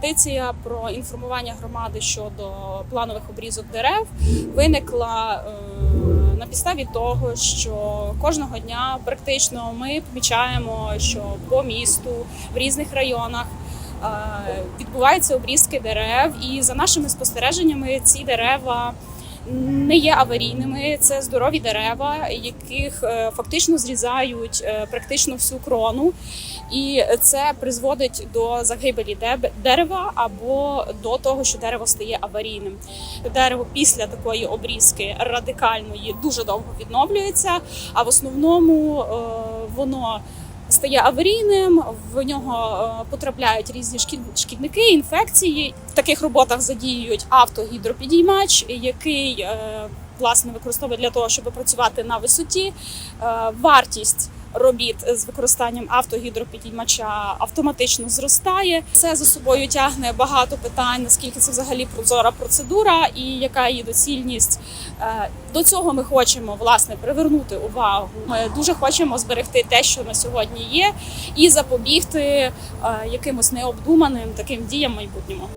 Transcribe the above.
Петиція про інформування громади щодо планових обрізок дерев виникла е, на підставі того, що кожного дня практично ми помічаємо, що по місту в різних районах е, відбуваються обрізки дерев, і за нашими спостереженнями ці дерева. Не є аварійними, це здорові дерева, яких е, фактично зрізають е, практично всю крону, і це призводить до загибелі дерева або до того, що дерево стає аварійним. Дерево після такої обрізки радикальної дуже довго відновлюється, а в основному е, воно стає аварійним, в нього е, потрапляють різні шкідники, інфекції. В таких роботах задіюють автогідропідіймач, який е, власне використовує для того, щоб працювати на висоті. Е, Вартість робіт з використанням автогідропідіймача автоматично зростає. Це за собою тягне багато питань, наскільки це взагалі прозора процедура і яка її доцільність. Е, До цього ми хочемо власне привернути увагу. Ми дуже хочемо зберегти те, що на сьогодні є, і запобігти е, якимось необдуманим таким діям в майбутньому.